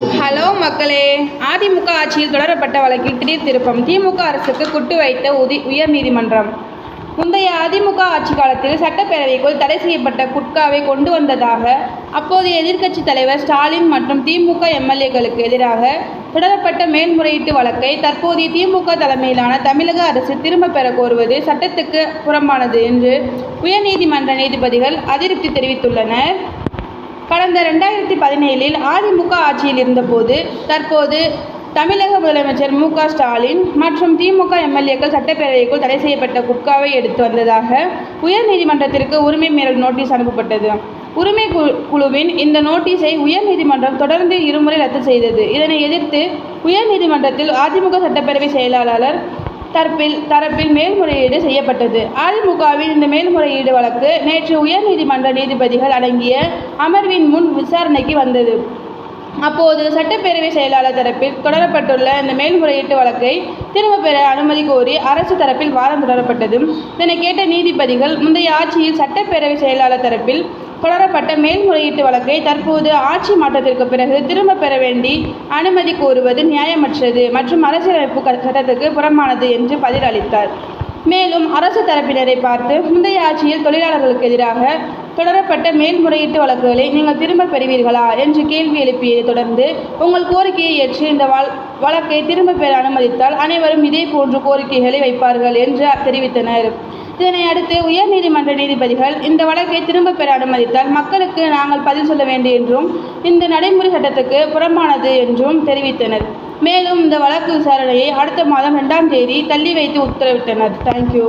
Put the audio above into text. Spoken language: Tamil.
ஹலோ மக்களே. அதிமுக ஆட்சியில் தொடரப்பட்ட வழக்கில் திடீர் திருப்பம். திமுக அரசுக்கு குட்டு வைத்த உதி உயர்நீதிமன்றம் முந்தைய அதிமுக ஆட்சி காலத்தில் சட்டப்பேரவைக்குள் தடை செய்யப்பட்ட குட்காவை கொண்டு வந்ததாக அப்போதைய எதிர்க்கட்சித் தலைவர் ஸ்டாலின் மற்றும் திமுக எம்எல்ஏக்களுக்கு எதிராக தொடரப்பட்ட மேல்முறையீட்டு வழக்கை தற்போதைய திமுக தலைமையிலான தமிழக அரசு திரும்பப் பெற கோருவது சட்டத்துக்கு புறம்பானது என்று உயர்நீதிமன்ற நீதிபதிகள் அதிருப்தி தெரிவித்துள்ளனர். கடந்த ரெண்டாயிரத்தி பதினேழில் அதிமுக ஆட்சியில் இருந்தபோது தற்போது தமிழக முதலமைச்சர் மு க ஸ்டாலின் மற்றும் திமுக எம்எல்ஏக்கள் சட்டப்பேரவைக்குள் தடை செய்யப்பட்ட குட்காவை எடுத்து வந்ததாக உயர்நீதிமன்றத்திற்கு உரிமை மீறல் நோட்டீஸ் அனுப்பப்பட்டது. உரிமை குழுவின் இந்த நோட்டீஸை உயர்நீதிமன்றம் தொடர்ந்து இருமுறை ரத்து செய்தது. இதனை எதிர்த்து உயர்நீதிமன்றத்தில் அதிமுக சட்டப்பேரவை செயலாளர் தரப்பில் தரப்பில் மேல்முறையீடு செய்யப்பட்டது. அதிமுகவின் இந்த மேல்முறையீடு வழக்கு நேற்று உயர்நீதிமன்ற நீதிபதிகள் அடங்கிய அமர்வின் முன் விசாரணைக்கு வந்தது. அப்போது சட்டப்பேரவை செயலாளர் தரப்பில் தொடரப்பட்டுள்ள இந்த மேல்முறையீட்டு வழக்கை திரும்பப் பெற அனுமதி கோரி அரசு தரப்பில் வாதம் தொடரப்பட்டது இதனை கேட்ட நீதிபதிகள் முந்தைய ஆட்சியில் சட்டப்பேரவை செயலாளர் தரப்பில் தொடரப்பட்ட மேல்முறையீட்டு வழக்கை தற்போது ஆட்சி மாற்றத்திற்கு பிறகு திரும்பப் பெற வேண்டி அனுமதி கோருவது நியாயமற்றது மற்றும் அரசியலமைப்பு சட்டத்துக்கு புறமானது என்று பதில் அளித்தார் மேலும் அரசு தரப்பினரை பார்த்து முந்தைய ஆட்சியில் தொழிலாளர்களுக்கு எதிராக தொடரப்பட்ட மேல்முறையீட்டு வழக்குகளை நீங்கள் திரும்பப் பெறுவீர்களா என்று கேள்வி எழுப்பியதை தொடர்ந்து உங்கள் கோரிக்கையை ஏற்று இந்த வழக்கை திரும்பப் பெற அனுமதித்தால் அனைவரும் இதே போன்ற கோரிக்கைகளை வைப்பார்கள் என்று தெரிவித்தனர். இதனை அடுத்து உயர்நீதிமன்ற நீதிபதிகள் இந்த வழக்கை திரும்பப் பெற அனுமதித்தால் மக்களுக்கு நாங்கள் பதில் சொல்ல வேண்டும் என்றும் இந்த நடைமுறை சட்டத்துக்கு புறம்பானது என்றும் தெரிவித்தனர். மேலும் இந்த வழக்கு விசாரணையை அடுத்த மாதம் இரண்டாம் தேதி தள்ளி வைத்து உத்தரவிட்டனர். தேங்க்யூ